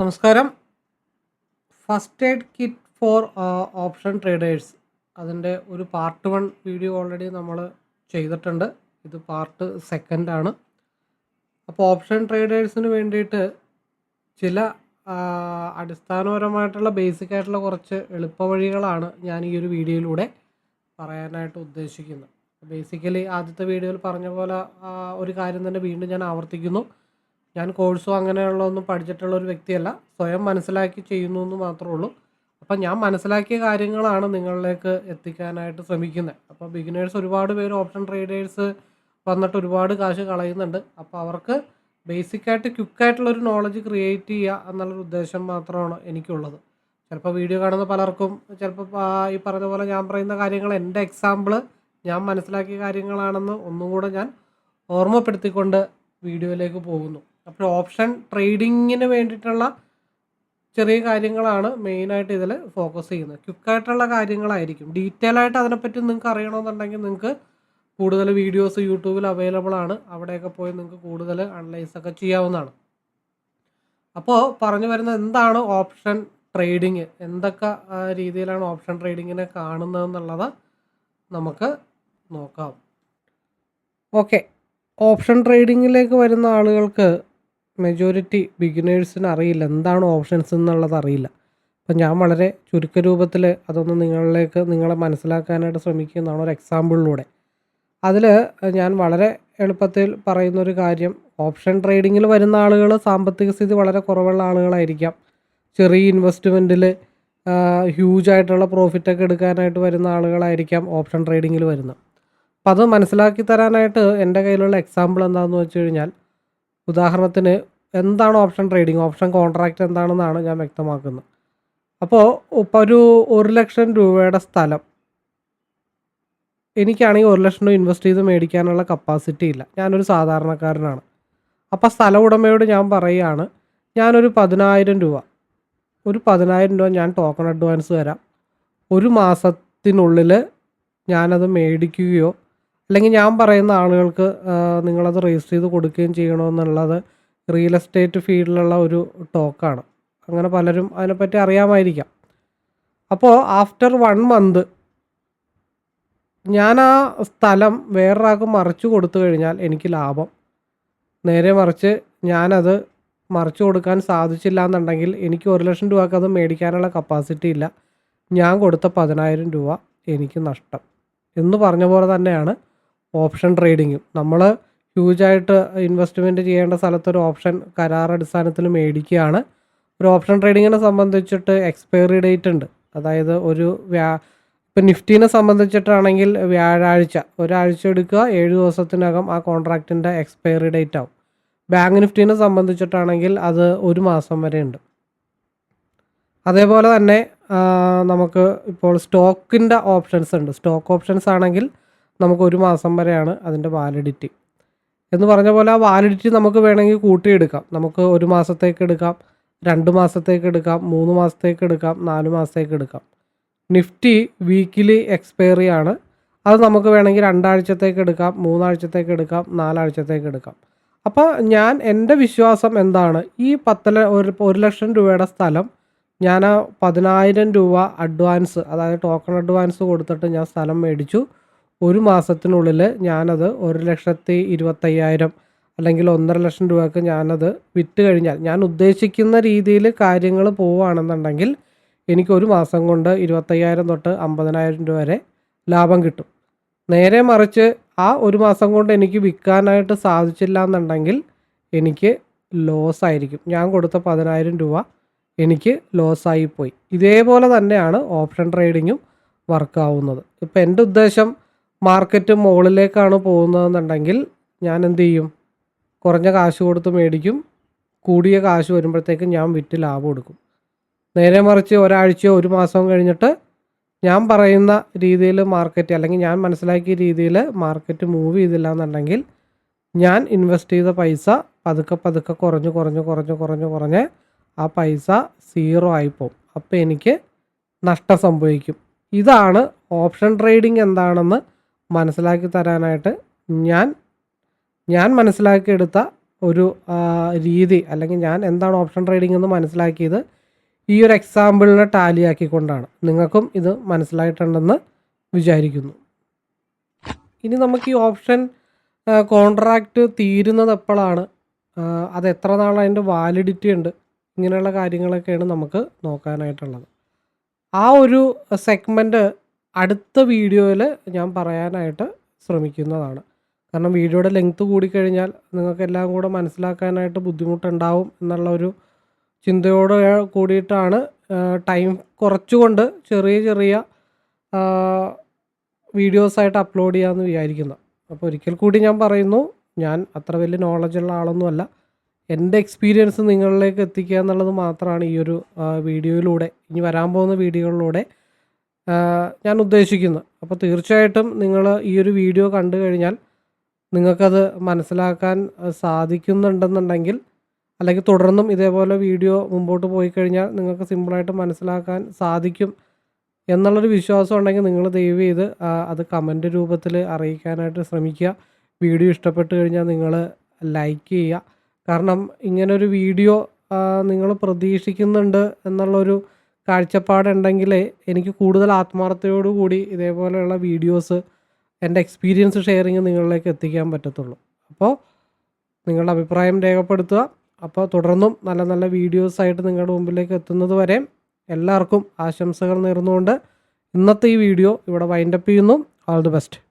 നമസ്കാരം. First aid kit for option traders. അതിന്റെ ഒരു പാർട്ട് വൺ വീഡിയോ ഓൾറെഡി നമ്മൾ ചെയ്തിട്ടുണ്ട്. ഇത് പാർട്ട് സെക്കൻഡ് ആണ്. അപ്പോൾ ഓപ്ഷൻ ട്രേഡേഴ്സിന് വേണ്ടിയിട്ട് ചില അടിസ്ഥാനപരമായിട്ടുള്ള ബേസിക് ആയിട്ടുള്ള കുറച്ച് എളുപ്പവഴികളാണ് ഞാൻ ഈ ഒരു വീഡിയോയിലൂടെ പറയാനായിട്ട് ഉദ്ദേശിക്കുന്നത്. ബേസിക്കലി ആദ്യത്തെ വീഡിയോയിൽ പറഞ്ഞ പോലെ ഒരു കാര്യം തന്നെ വീണ്ടും ഞാൻ ആവർത്തിക്കുന്നു. ഞാൻ കോഴ്സോ അങ്ങനെയുള്ളതൊന്നും പഠിച്ചിട്ടുള്ള ഒരു വ്യക്തിയല്ല. സ്വയം മനസ്സിലാക്കി ചെയ്യുന്നു എന്ന് മാത്രമേ ഉള്ളൂ. അപ്പം ഞാൻ മനസ്സിലാക്കിയ കാര്യങ്ങളാണ് നിങ്ങളിലേക്ക് എത്തിക്കാനായിട്ട് ശ്രമിക്കുന്നത്. അപ്പോൾ ബിഗിനേഴ്സ് ഒരുപാട് പേര് ഓപ്ഷൻ ട്രേഡേഴ്സ് വന്നിട്ട് ഒരുപാട് കാശ് കളയുന്നുണ്ട്. അപ്പോൾ അവർക്ക് ബേസിക്കായിട്ട് ക്യുക്കായിട്ടുള്ളൊരു നോളജ് ക്രിയേറ്റ് ചെയ്യുക എന്നുള്ളൊരു ഉദ്ദേശം മാത്രമാണ് എനിക്കുള്ളത്. ചിലപ്പോൾ വീഡിയോ കാണുന്ന പലർക്കും ചിലപ്പോൾ ഈ പറഞ്ഞ പോലെ ഞാൻ പറയുന്ന കാര്യങ്ങൾ എന്റെ എക്സാമ്പിൾ ഞാൻ മനസ്സിലാക്കിയ കാര്യങ്ങളാണെന്ന് ഒന്നും കൂടെ ഞാൻ ഓർമ്മപ്പെടുത്തിക്കൊണ്ട് വീഡിയോയിലേക്ക് പോകുന്നു. അപ്പോൾ ഓപ്ഷൻ ട്രേഡിങ്ങിന് വേണ്ടിയിട്ടുള്ള ചെറിയ കാര്യങ്ങളാണ് മെയിനായിട്ട് ഇതിൽ ഫോക്കസ് ചെയ്യുന്നത്. ക്വിക്കായിട്ടുള്ള കാര്യങ്ങളായിരിക്കും. ഡീറ്റെയിൽ ആയിട്ട് അതിനെപ്പറ്റി നിങ്ങൾക്ക് അറിയണമെന്നുണ്ടെങ്കിൽ നിങ്ങൾക്ക് കൂടുതൽ വീഡിയോസ് യൂട്യൂബിൽ അവൈലബിൾ ആണ്. അവിടെയൊക്കെ പോയി നിങ്ങൾക്ക് കൂടുതൽ അനലൈസ് ഒക്കെ ചെയ്യാവുന്നതാണ്. അപ്പോൾ പറഞ്ഞു വരുന്നത് എന്താണ് ഓപ്ഷൻ ട്രേഡിങ്? എന്തൊക്കെ രീതിയിലാണ് ഓപ്ഷൻ ട്രേഡിങ്ങിനെ കാണുന്നതെന്നുള്ളത് നമുക്ക് നോക്കാം. ഓക്കെ. ഓപ്ഷൻ ട്രേഡിങ്ങിലേക്ക് വരുന്ന ആളുകൾക്ക് മെജോറിറ്റി ബിഗിനേഴ്സിന് അറിയില്ല. എന്താണ് ഓപ്ഷൻസ് എന്നുള്ളത് അറിയില്ല. അപ്പം ഞാൻ വളരെ ചുരുക്ക രൂപത്തിൽ അതൊന്ന് നിങ്ങളിലേക്ക് നിങ്ങളെ മനസ്സിലാക്കാനായിട്ട് ശ്രമിക്കുന്നതാണ് ഒരു എക്സാമ്പിളിലൂടെ അതിൽ ഞാൻ വളരെ എളുപ്പത്തിൽ പറയുന്നൊരു കാര്യം ഓപ്ഷൻ ട്രേഡിങ്ങിൽ വരുന്ന ആളുകൾ സാമ്പത്തിക സ്ഥിതി വളരെ കുറവുള്ള ആളുകളായിരിക്കാം. ചെറിയ ഇൻവെസ്റ്റ്മെന്റിൽ ഹ്യൂജ് ആയിട്ടുള്ള പ്രോഫിറ്റൊക്കെ എടുക്കാനായിട്ട് വരുന്ന ആളുകളായിരിക്കാം ഓപ്ഷൻ ട്രേഡിങ്ങിൽ വരുന്നത്. അപ്പം അത് മനസ്സിലാക്കി തരാനായിട്ട് എന്റെ കയ്യിലുള്ള എക്സാമ്പിൾ എന്താണെന്ന് വെച്ച് കഴിഞ്ഞാൽ ഉദാഹരണത്തിന് എന്താണ് ഓപ്ഷൻ ട്രേഡിംഗ്? ഓപ്ഷൻ കോൺട്രാക്റ്റ് എന്താണെന്നാണ് ഞാൻ വ്യക്തമാക്കുന്നത്. അപ്പോൾ ഇപ്പോൾ ഒരു ഒരു ലക്ഷം രൂപയുടെ സ്ഥലം. എനിക്കാണെങ്കിൽ ഒരു ലക്ഷം രൂപ ഇൻവെസ്റ്റ് ചെയ്ത് മേടിക്കാനുള്ള കപ്പാസിറ്റി ഇല്ല. ഞാനൊരു സാധാരണക്കാരനാണ്. അപ്പോൾ സ്ഥല ഉടമയോട് ഞാൻ പറയുകയാണ് ഞാനൊരു പതിനായിരം രൂപ ഒരു പതിനായിരം രൂപ ഞാൻ ടോക്കൺ അഡ്വാൻസ് തരാം. ഒരു മാസത്തിനുള്ളിൽ ഞാനത് മേടിക്കുകയോ അല്ലെങ്കിൽ ഞാൻ പറയുന്ന ആളുകൾക്ക് നിങ്ങളത് രജിസ്റ്റർ ചെയ്ത് കൊടുക്കുകയും ചെയ്യണമെന്നുള്ളത് റിയൽ എസ്റ്റേറ്റ് ഫീൽഡിലുള്ള ഒരു ടോക്കാണ് അങ്ങനെ പലരും അതിനെപ്പറ്റി അറിയാമായിരിക്കാം. അപ്പോൾ ആഫ്റ്റർ വൺ മന്ത് ഞാൻ ആ സ്ഥലം വേറൊരാൾക്ക് മറിച്ചു കൊടുത്തു കഴിഞ്ഞാൽ എനിക്ക് ലാഭം. നേരെ മറിച്ച് ഞാനത് മറിച്ചു കൊടുക്കാൻ സാധിച്ചില്ല എന്നുണ്ടെങ്കിൽ എനിക്ക് ഒരു ലക്ഷം രൂപക്ക് അത് മേടിക്കാനുള്ള കപ്പാസിറ്റി ഇല്ല. ഞാൻ കൊടുത്ത പതിനായിരം രൂപ എനിക്ക് നഷ്ടം. എന്ന് പറഞ്ഞ പോലെ തന്നെയാണ് ഓപ്ഷൻ ട്രേഡിങ്ങും. നമ്മൾ ഹ്യൂജായിട്ട് ഇൻവെസ്റ്റ്മെന്റ് ചെയ്യേണ്ട സ്ഥലത്തൊരു ഓപ്ഷൻ കരാർ അടിസ്ഥാനത്തിൽ മേടിക്കുകയാണ്. ഒരു ഓപ്ഷൻ ട്രേഡിങ്ങിനെ സംബന്ധിച്ചിട്ട് എക്സ്പയറി ഡേറ്റ് ഉണ്ട്. അതായത് ഒരു വ്യാ ഇപ്പം നിഫ്റ്റീനെ സംബന്ധിച്ചിട്ടാണെങ്കിൽ വ്യാഴാഴ്ച ഒരാഴ്ച എടുക്കുക ഏഴ് ദിവസത്തിനകം ആ കോൺട്രാക്റ്റിന്റെ എക്സ്പയറി ഡേറ്റ് ആവും. ബാങ്ക് നിഫ്റ്റീനെ സംബന്ധിച്ചിട്ടാണെങ്കിൽ അത് ഒരു മാസം വരെ ഉണ്ട്. അതേപോലെ തന്നെ നമുക്ക് ഇപ്പോൾ സ്റ്റോക്കിന്റെ ഓപ്ഷൻസ് ഉണ്ട്. സ്റ്റോക്ക് ഓപ്ഷൻസ് ആണെങ്കിൽ നമുക്ക് ഒരു മാസം വരെയാണ് അതിന്റെ വാലിഡിറ്റി എന്ന് പറഞ്ഞ പോലെ ആ വാലിഡിറ്റി നമുക്ക് വേണമെങ്കിൽ കൂട്ടിയെടുക്കാം. നമുക്ക് ഒരു മാസത്തേക്ക് എടുക്കാം രണ്ട് മാസത്തേക്ക് എടുക്കാം മൂന്ന് മാസത്തേക്ക് എടുക്കാം നാല് മാസത്തേക്ക് എടുക്കാം. നിഫ്റ്റി വീക്കിലി എക്സ്പയറി ആണ്. അത് നമുക്ക് വേണമെങ്കിൽ രണ്ടാഴ്ചത്തേക്ക് എടുക്കാം മൂന്നാഴ്ചത്തേക്ക് എടുക്കാം നാലാഴ്ചത്തേക്ക് എടുക്കാം. അപ്പോൾ ഞാൻ എന്റെ വിശ്വാസം എന്താണ്? ഈ പത്ത് ഒരു ഒരു ലക്ഷം രൂപയുടെ സ്ഥലം ഞാൻ പതിനായിരം രൂപ അഡ്വാൻസ് അതായത് ടോക്കൺ അഡ്വാൻസ് കൊടുത്തിട്ട് ഞാൻ സ്ഥലം മേടിച്ചു. ഒരു മാസത്തിനുള്ളിൽ ഞാനത് ഒരു ലക്ഷത്തി ഇരുപത്തയ്യായിരം അല്ലെങ്കിൽ ഒന്നര ലക്ഷം രൂപക്ക് ഞാനത് വിറ്റ് കഴിഞ്ഞാൽ ഞാൻ ഉദ്ദേശിക്കുന്ന രീതിയിൽ കാര്യങ്ങൾ പോവുകയാണെന്നുണ്ടെങ്കിൽ എനിക്ക് ഒരു മാസം കൊണ്ട് ഇരുപത്തയ്യായിരം തൊട്ട് അമ്പതിനായിരം രൂപ വരെ ലാഭം കിട്ടും. നേരെ മറിച്ച് ആ ഒരു മാസം കൊണ്ട് എനിക്ക് വിൽക്കാനായിട്ട് സാധിച്ചില്ല എന്നുണ്ടെങ്കിൽ എനിക്ക് ലോസ് ആയിരിക്കും. ഞാൻ കൊടുത്ത പതിനായിരം രൂപ എനിക്ക് ലോസായി പോയി. ഇതേപോലെ തന്നെയാണ് ഓപ്ഷൻ ട്രേഡിങ്ങും വർക്ക് ആവുന്നത്. ഇപ്പം എന്റെ ഉദ്ദേശം മാർക്കറ്റ് മുകളിലേക്കാണ് പോകുന്നതെന്നുണ്ടെങ്കിൽ ഞാൻ എന്ത് ചെയ്യും? കുറഞ്ഞ കാശ് കൊടുത്ത് മേടിക്കും. കൂടിയ കാശ് വരുമ്പോഴത്തേക്കും ഞാൻ വിറ്റ് ലാഭം എടുക്കും. നേരെ മറിച്ച് ഒരാഴ്ചയോ ഒരു മാസവും കഴിഞ്ഞിട്ട് ഞാൻ പറയുന്ന രീതിയിൽ മാർക്കറ്റ് അല്ലെങ്കിൽ ഞാൻ മനസ്സിലാക്കിയ രീതിയിൽ മാർക്കറ്റ് മൂവ് ചെയ്തില്ല എന്നുണ്ടെങ്കിൽ ഞാൻ ഇൻവെസ്റ്റ് ചെയ്ത പൈസ പതുക്കെ പതുക്കെ കുറഞ്ഞ് കുറഞ്ഞ് കുറഞ്ഞ് കുറഞ്ഞ് കുറഞ്ഞ് ആ പൈസ സീറോ ആയിപ്പോവും അപ്പോൾ എനിക്ക് നഷ്ടം സംഭവിക്കും. ഇതാണ് ഓപ്ഷൻ ട്രേഡിംഗ് എന്താണെന്ന് മനസ്സിലാക്കി തരാനായിട്ട് ഞാൻ ഞാൻ മനസ്സിലാക്കിയെടുത്ത ഒരു രീതി അല്ലെങ്കിൽ ഞാൻ എന്താണ് ഓപ്ഷൻ ട്രേഡിംഗ് എന്ന് മനസ്സിലാക്കിയത് ഈ ഒരു എക്സാമ്പിളിനെ ടാലി ആക്കിക്കൊണ്ടാണ്. നിങ്ങൾക്കും ഇത് മനസ്സിലായിട്ടുണ്ടെന്ന് വിചാരിക്കുന്നു. ഇനി നമുക്ക് ഈ ഓപ്ഷൻ കോൺട്രാക്റ്റ് തീരുന്നത് എപ്പോഴാണ്? അത് എത്ര നാൾ അതിന്റെ വാലിഡിറ്റി ഉണ്ട്? ഇങ്ങനെയുള്ള കാര്യങ്ങളൊക്കെയാണ് നമുക്ക് നോക്കാനായിട്ടുള്ളത്. ആ ഒരു സെഗ്മെന്റ് അടുത്ത വീഡിയോയിൽ ഞാൻ പറയാനായിട്ട് ശ്രമിക്കുന്നതാണ്. കാരണം വീഡിയോയുടെ ലെങ്ത് കൂടിക്കഴിഞ്ഞാൽ നിങ്ങൾക്ക് എല്ലാം കൂടെ മനസ്സിലാക്കാനായിട്ട് ബുദ്ധിമുട്ടുണ്ടാവും എന്നുള്ള ഒരു ചിന്തയോട് കൂടിയിട്ടാണ് ടൈം കുറച്ചുകൊണ്ട് ചെറിയ ചെറിയ വീഡിയോസായിട്ട് അപ്ലോഡ് ചെയ്യാമെന്ന് വിചാരിക്കുന്നത് അപ്പോൾ ഒരിക്കൽ കൂടി ഞാൻ പറയുന്നു ഞാൻ അത്ര വലിയ നോളജുള്ള ആളൊന്നുമല്ല. എന്റെ എക്സ്പീരിയൻസ് നിങ്ങളിലേക്ക് എത്തിക്കുക എന്നുള്ളത് മാത്രമാണ് ഈ ഒരു വീഡിയോയിലൂടെ ഇനി വരാൻ പോകുന്ന വീഡിയോകളിലൂടെ ഞാൻ ഉദ്ദേശിക്കുന്നത് അപ്പോൾ തീർച്ചയായിട്ടും നിങ്ങൾ ഈ ഒരു വീഡിയോ കണ്ടു കഴിഞ്ഞാൽ നിങ്ങൾക്കത് മനസ്സിലാക്കാൻ സാധിക്കുന്നുണ്ടെന്നുണ്ടെങ്കിൽ അല്ലെങ്കിൽ തുടർന്നും ഇതേപോലെ വീഡിയോ മുമ്പോട്ട് പോയി കഴിഞ്ഞാൽ നിങ്ങൾക്ക് സിമ്പിളായിട്ട് മനസ്സിലാക്കാൻ സാധിക്കും എന്നുള്ളൊരു വിശ്വാസം ഉണ്ടെങ്കിൽ നിങ്ങൾ ദയവ് ചെയ്ത് അത് കമന്റ് രൂപത്തിൽ അറിയിക്കാനായിട്ട് ശ്രമിക്കുക. വീഡിയോ ഇഷ്ടപ്പെട്ട് കഴിഞ്ഞാൽ നിങ്ങൾ ലൈക്ക് ചെയ്യുക. കാരണം ഇങ്ങനൊരു വീഡിയോ നിങ്ങൾ പ്രതീക്ഷിക്കുന്നുണ്ട് എന്നുള്ളൊരു കാഴ്ചപ്പാടുണ്ടെങ്കിലേ എനിക്ക് കൂടുതൽ ആത്മാർത്ഥതയോടു കൂടി ഇതേപോലെയുള്ള വീഡിയോസ് എന്റെ എക്സ്പീരിയൻസ് ഷെയറിങ് നിങ്ങളിലേക്ക് എത്തിക്കാൻ പറ്റത്തുള്ളൂ. അപ്പോൾ നിങ്ങളുടെ അഭിപ്രായം രേഖപ്പെടുത്തുക. അപ്പോൾ തുടർന്നും നല്ല നല്ല വീഡിയോസായിട്ട് നിങ്ങളുടെ മുമ്പിലേക്ക് എത്തുന്നത് വരെ എല്ലാവർക്കും ആശംസകൾ നേർന്നുകൊണ്ട് ഇന്നത്തെ ഈ വീഡിയോ ഇവിടെ വൈൻഡപ്പ് ചെയ്യുന്നു. All the best